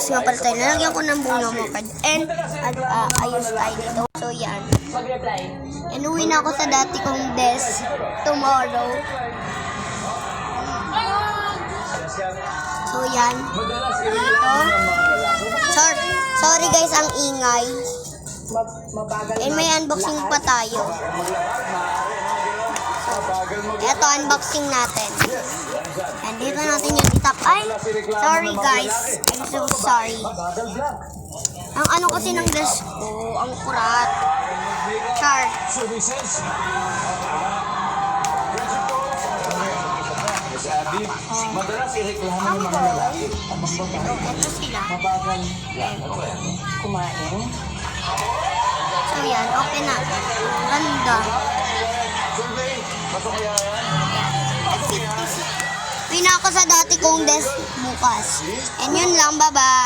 unboxing nga pala tayo. Nalagyan ko ng buong mo card. And, at, ah, ayos tayo dito. So, yan. Mag-reply. Inuwi na ako sa dati kong desk tomorrow. So, yan. Ito. Sorry, sorry guys, ang ingay. And may unboxing pa tayo. Ito, unboxing natin. And dito natin yung itap. Ay, sorry guys. I'm so sorry. Ang ano kasi ng desk ko, ang kurat. Char. Sabi, madalas ireklamo ng mga lalaki. Ang mga babae, Ito sila. mabagal. Kumain. So yan, okay na. Ganda. Pasok kaya yan? Uwi na ako sa dati kong desk bukas. And yun lang, bye-bye.